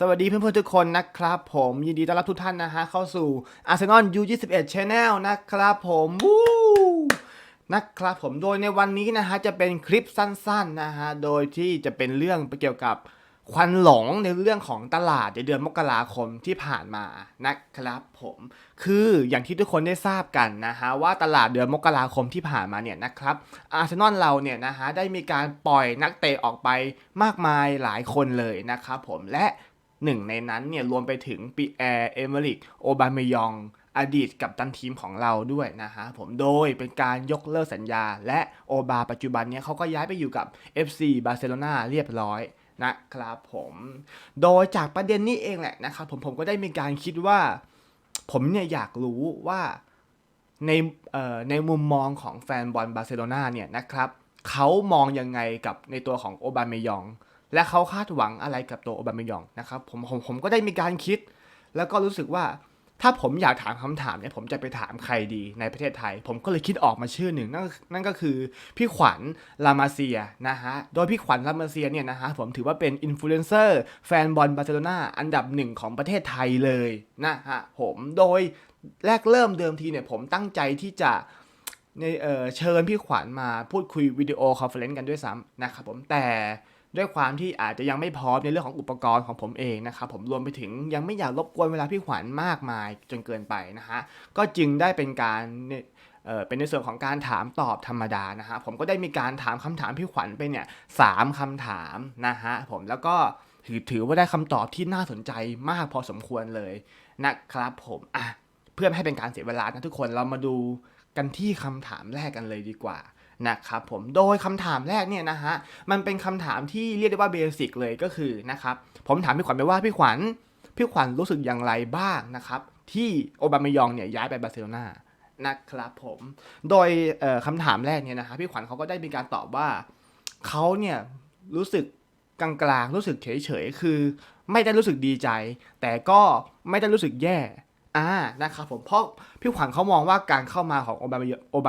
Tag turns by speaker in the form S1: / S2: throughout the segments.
S1: สวัสดีเพื่อนๆทุกคนนะครับผมยินดีต้อนรับทุกท่านนะฮะเข้าสู่ Arsenal U21 Channel นะครับผมวู้นะครับผมโดยในวันนี้นะฮะจะเป็นคลิปสั้นๆนะฮะโดยที่จะเป็นเรื่องเกี่ยวกับควันหลงในเรื่องของตลาดในเดือนมกราคมที่ผ่านมานะครับผมคืออย่างที่ทุกคนได้ทราบกันนะฮะว่าตลาดเดือนมกราคมที่ผ่านมาเนี่ยนะครับอาร์เซนอลเราเนี่ยนะฮะได้มีการปล่อยนักเตะออกไปมากมายหลายคนเลยนะครับผมและ หนึ่งในนั้นเนี่ยรวมไปถึงปีแอร์เอเมริกโอบามยอง อดีตกับตันทีมของเราด้วยนะฮะผมโดยเป็นการยกเลิกสัญญา และโอบาปัจจุบันเนี่ยเขาก็ย้ายไปอยู่กับ FC บาร์เซโลนาเรียบร้อยนะครับผม โดยจากประเด็นนี้เองแหละนะครับผมผมก็ได้มีการคิดว่า ผมเนี่ยอยากรู้ว่าในเอ่อในมุมมองของแฟนบอลบาร์เซโลนาเนี่ยนะครับเขามองยังไงกับในตัวของโอบาเมยอง และเขาคาดหวังอะไรกับตัวโอบามายองนะครับผมผมผมก็ได้มีการคิด แล้วก็รู้สึกว่าถ้าผมอยากถามคำถามเนี่ยผมจะไปถามใครดีในประเทศไทย ผมก็เลยคิดออกมาชื่อหนึ่ง นั่นก็นั่นก็คือพี่ขวัญลามาเซียนะฮะ โดยพี่ขวัญลามาเซียเนี่ยนะฮะผมถือว่าเป็นอินฟลูเอนเซอร์แฟนบอลบาร์เซโลนาอันดับหนึ่งของประเทศไทยเลยนะฮะผมโดยแรกเริ่มเดิมทีเนี่ยผมตั้งใจที่จะเเชิญพี่ขวัญมาพูดคุยวิดีโอคอนเฟอเรนซ์กันด้วยซ้ำนะครับผมแต่ ด้วยความที่อาจจะยังไม่พร้อมในเรื่องของอุปกรณ์ของผมเองนะครับผมรวมไปถึงยังไม่อยากรบกวนเวลาพี่ขวัญมากมายจนเกินไปนะฮะก็จึงได้เป็นการเนี่ยเอ่อเป็นในส่วนของการถามตอบธรรมดานะฮะผมก็ได้มีการถามคำถามพี่ขวัญไปเนี่ยสามคำถามนะฮะผมแล้วก็ถือถือว่าได้คำตอบที่น่าสนใจมากพอสมควรเลยนะครับผมอะเพื่อไม่ให้เป็นการเสียเวลานะทุกคนเรามาดูกันที่คำถามแรกกันเลยดีกว่า นะครับผมโดยคำถามแรกเนี่ยนะฮะมันเป็นคำถามที่เรียกได้ว่าเบสิกเลยก็คือนะครับผมถามพี่ขวัญไปว่าพี่ขวัญพี่ขวัญรู้สึกอย่างไรบ้างนะครับที่โอบามายองเนี่ยย้ายไปบาร์เซโลนานะครับผมโดยเอ่อคำถามแรกเนี่ยนะฮะพี่ขวัญเขาก็ได้มีการตอบว่าเขาเนี่ยรู้สึกกลางๆรู้สึกเฉยๆคือ ไม่ได้รู้สึกดีใจ แต่ก็ไม่ได้รู้สึกแย่ อ่านะครับผมเพราะพี่ขวัญเขามองว่าการเข้ามาของโอบ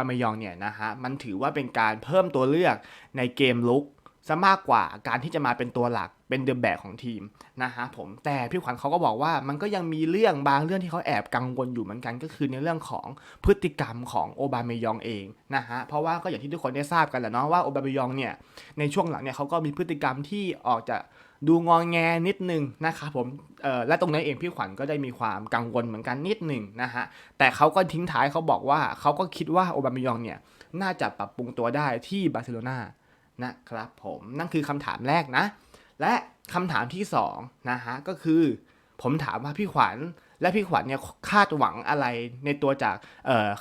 S1: ามายองเนี่ยนะฮะมันถือว่าเป็นการเพิ่มตัวเลือกในเกมลุก ซะมากกว่าการที่จะมาเป็นตัวหลักเป็นเดอะแบกของทีมนะฮะผมแต่พี่ขวัญเขาก็บอกว่ามันก็ยังมีเรื่องบางเรื่องที่เขาแอบกังวลอยู่เหมือนกัน ก็คือในเรื่องของพฤติกรรมของโอบามายองเองนะฮะเพราะว่าก็อย่างที่ทุกคนได้ทราบกันแหละเนาะว่าโอบามายองเนี่ยในช่วงหลังเนี่ยเขาก็มีพฤติกรรมที่ออกจะดูงองแงนิดนึงนะครับผมและตรงนั้นเองพี่ขวัญก็ได้มีความกังวลเหมือนกันนิดหนึ่งนะฮะแต่เขาก็ทิ้งท้ายเขาบอกว่าเขาก็คิดว่าโอบามายองเนี่ยน่าจะปรับปรุงตัวได้ที่บาร์เซโลนา นะครับผมนั่นคือคำถามแรกนะ และคำถามที่สองนะฮะก็คือ ผมถามว่าพี่ขวัญและพี่ขวัญเนี่ยคาดหวังอะไรในตัวจาก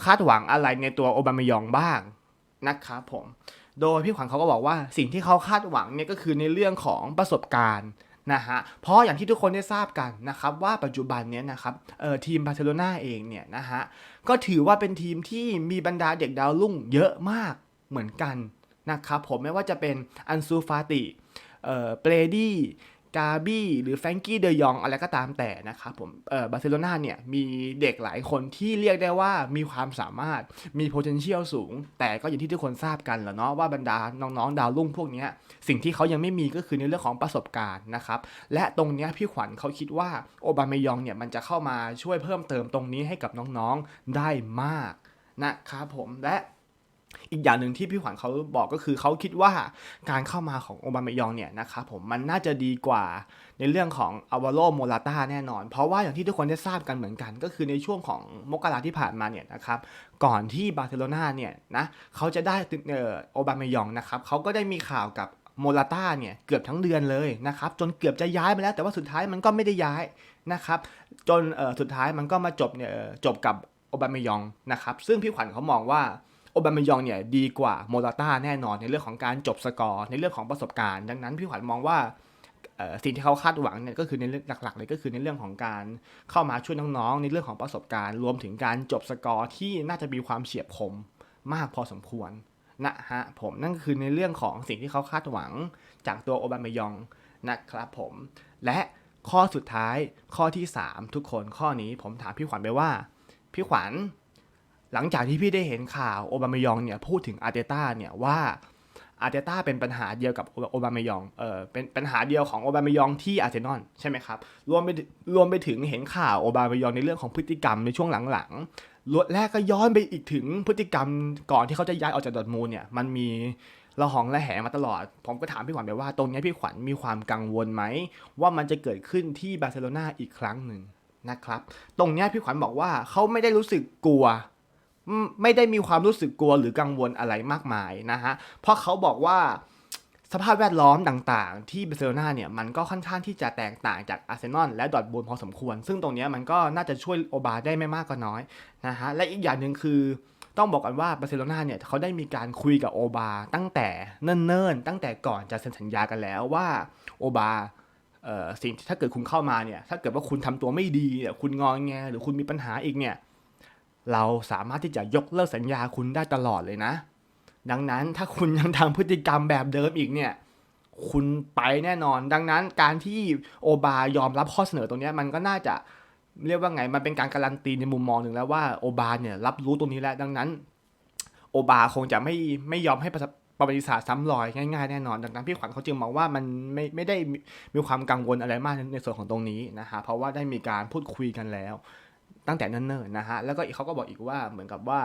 S1: คาดหวังอะไรในตัวโอบามายองบ้างนะครับผม โดยพี่ขวัญเขาก็บอกว่าสิ่งที่เขาคาดหวังเนี่ยก็คือในเรื่องของประสบการณ์นะฮะ เพราะอย่างที่ทุกคนได้ทราบกันนะครับว่าปัจจุบันเนี้ยนะครับทีมบาร์เซโลนาเองเนี่ยนะฮะก็ถือว่าเป็นทีมที่มีบรรดาเด็กดาวรุ่งเยอะมากเหมือนกัน นะครับผมไม่ว่าจะเป็นอันซูฟาติเอ่อเปรดี้กาบี้หรือแฟรงกี้เดยองอะไรก็ตามแต่นะครับผมเอ่อบาร์เซโลนาเนี่ยมีเด็กหลายคนที่เรียกได้ว่ามีความสามารถมี potential สูง แต่ก็อย่างที่ทุกคนทราบกันแหละเนาะว่าบรรดาน้องๆ ดาวรุ่งพวกนี้สิ่งที่เขายังไม่มีก็คือในเรื่องของประสบการณ์นะครับและตรงนี้พี่ขวัญเขาคิดว่าโอบามายองเนี่ยมันจะเข้ามาช่วยเพิ่มเติมตรงนี้ให้กับน้องๆได้มากนะครับผมและ อีกอย่างหนึ่งที่พี่ขวัญเขาบอกก็คือเขาคิดว่าการเข้ามาของโอบามายองเนี่ยนะครับผมมันน่าจะดีกว่าในเรื่องของอาวาโลโมลาตาแน่นอน เพราะว่าอย่างที่ทุกคนได้ทราบกันเหมือนกัน ก็คือในช่วงของมกราที่ผ่านมาเนี่ยนะครับก่อนที่บาร์เซโลนาเนี่ยนะเขาจะได้โอบามายองนะครับเขาก็ได้มีข่าวกับโมลาตาเนี่ยเกือบทั้งเดือนเลยนะครับจนเกือบจะย้ายไปแล้ว แต่ว่าสุดท้ายมันก็ไม่ได้ย้ายนะครับจนสุดท้ายมันก็มาจบเนี่ยจบกับโอบามายองนะครับซึ่งพี่ขวัญเขามองว่า โอบามายองเนี่ยดีกว่าโมลาต้าแน่นอนในเรื่องของการจบสกอร์ในเรื่องของประสบการณ์ ดังนั้นพี่ขวัญมองว่าสิ่งที่เขาคาดหวังเนี่ยก็คือในเรื่องหลักๆเลยก็คือในเรื่องของการเข้ามาช่วยน้องๆ ในเรื่องของประสบการณ์ รวมถึงการจบสกอร์ที่น่าจะมีความเฉียบคมมากพอสมควรนะฮะผมนั่นก็คือในเรื่องของสิ่งที่เขาคาดหวังจากตัวโอบามายองนะครับผม และข้อสุดท้ายข้อที่ 3 ทุกคนข้อนี้ผมถามพี่ขวัญไปว่า พี่ขวัญ หลังจากที่พี่ได้เห็นข่าวโอบามายองเนี่ยพูดถึงอาร์เตต้าเนี่ยว่าอาร์เตต้าเป็นปัญหาเดียวกับโอบามายอง เออเป็นปัญหาเดียวของโอบามายองที่อาร์เซนอลใช่ไหมครับ รวมไปรวมไปถึงเห็นข่าวโอบามายองในเรื่องของพฤติกรรมในช่วงหลังๆรวดแรกก็ย้อนไปอีกถึงพฤติกรรมก่อนที่เขาจะย้ายออกจากดอทมูลเนี่ย มันมีระหองระแหงมาตลอด ผมก็ถามพี่ขวัญไปว่าตรงนี้พี่ขวัญมีความกังวลไหม ว่ามันจะเกิดขึ้นที่บาร์เซโลนาอีกครั้งหนึ่งนะครับ ตรงนี้พี่ขวัญบอกว่าเขาไม่ได้รู้สึกกลัว ไม่ได้มีความรู้สึกกลัวหรือกังวลอะไรมากมายนะฮะ เพราะเขาบอกว่าสภาพแวดล้อมต่างๆ ที่บาร์เซโลนาเนี่ยมันก็ค่อนข้างที่จะแตกต่างจากอาร์เซนอลและดอทมูลพอสมควร ซึ่งตรงนี้มันก็น่าจะช่วยโอบาได้ไม่มากก็น้อยนะฮะ และอีกอย่างหนึ่งคือต้องบอกกันว่าบาร์เซโลนาเนี่ยเขาได้มีการคุยกับโอบาตั้งแต่เนิ่นๆ ตั้งแต่ก่อนจะเซ็นสัญญากันแล้วว่าโอบาเอ่อสิ่งถ้าเกิดคุณเข้ามาเนี่ยถ้าเกิดว่าคุณทำตัวไม่ดีเนี่ยคุณงองแงหรือคุณมีปัญหาอีกเนี่ย เราสามารถที่จะยกเลิกสัญญาคุณได้ตลอดเลยนะ ดังนั้นถ้าคุณยังทำพฤติกรรมแบบเดิมอีกเนี่ย คุณไปแน่นอน ดังนั้นการที่โอบายอมรับข้อเสนอตรงนี้มันก็น่าจะเรียกว่าไง มันเป็นการการันตีในมุมมองหนึ่งแล้วว่าโอบาเนี่ยรับรู้ตรงนี้แล้ว ดังนั้น โอบาคงจะไม่ไม่ยอมให้ประประวัติศาสตร์ซ้ำรอยง่ายๆแน่นอน ดังนั้นพี่ขวัญเขาจึงมองว่ามันไม่ไม่ได้มีความกังวลอะไรมากในในส่วนของตรงนี้นะฮะเพราะว่าได้มีการพูดคุยกันแล้ว ตั้งแต่เนิ่นๆนะฮะแล้วก็อีกเขาก็บอกอีกว่าเหมือนกับว่า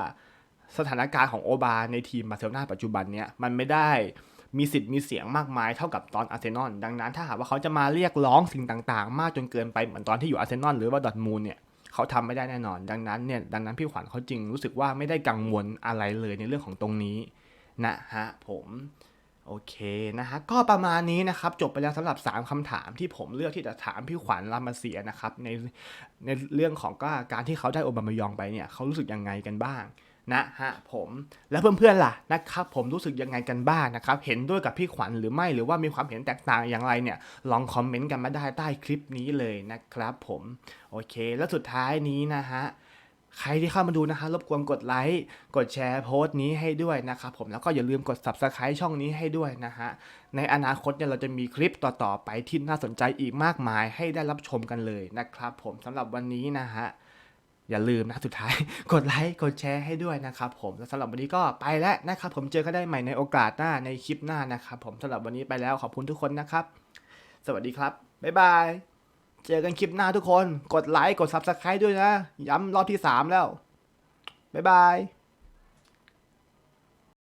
S1: สถานการณ์ของโอบาในทีมบาร์เซโลนาปัจจุบันเนี่ยมันไม่ได้มีสิทธิ์มีเสียงมากมายเท่ากับตอนอาร์เซนอลดังนั้นถ้าหากว่าเขาจะมาเรียกร้องสิ่งต่างๆ มากจนเกินไปเหมือนตอนที่อยู่อาร์เซนอลหรือว่าดอร์ทมูลเนี่ยเขาทำไม่ได้แน่นอน ดังนั้นเนี่ยดังนั้นพี่ขวัญเขาจึงรู้สึกว่าไม่ได้กังวลอะไรเลยในเรื่องของตรงนี้นะฮะผม โอเคนะฮะก็ประมาณนี้นะครับ จบไปแล้วสำหรับ 3คำถามที่ผมเลือกที่จะถามพี่ขวัญรามาเสียนะครับในในเรื่องของก็การที่เขาได้โอบามายองไปเนี่ยเขารู้สึกยังไงกันบ้างนะฮะผมแล้วเพื่อนๆล่ะนะครับผมรู้สึกยังไงกันบ้างนะครับ เห็นด้วยกับพี่ขวัญหรือไม่หรือว่ามีความเห็นแตกต่างอย่างไรเนี่ย ลองคอมเมนต์กันมาได้ใต้คลิปนี้เลยนะครับผม โอเค แล้วสุดท้ายนี้นะฮะ ใครที่เข้ามาดูนะฮะรบกวนกดไลค์กดแชร์โพสต์นี้ให้ด้วยนะครับผมแล้วก็อย่าลืมกด subscribe ช่องนี้ให้ด้วยนะฮะในอนาคตเนี่ยเราจะมีคลิปต่อๆไปที่น่าสนใจอีกมากมายให้ได้รับชมกันเลยนะครับผมสำหรับวันนี้นะฮะอย่าลืมนะสุดท้ายกดไลค์กดแชร์ให้ด้วยนะครับผมแล้วสำหรับวันนี้ก็ไปแล้วนะครับผมเจอกันได้ใหม่ในโอกาสหน้าในคลิปหน้านะครับผมสำหรับวันนี้ไปแล้วขอบคุณทุกคนนะครับ สวัสดีครับบ๊ายบาย เจอกันคลิปหน้าทุกคน กดไลค์ กด Subscribe ด้วยนะ ย้ำรอบที่ 3 แล้ว บ๊ายบาย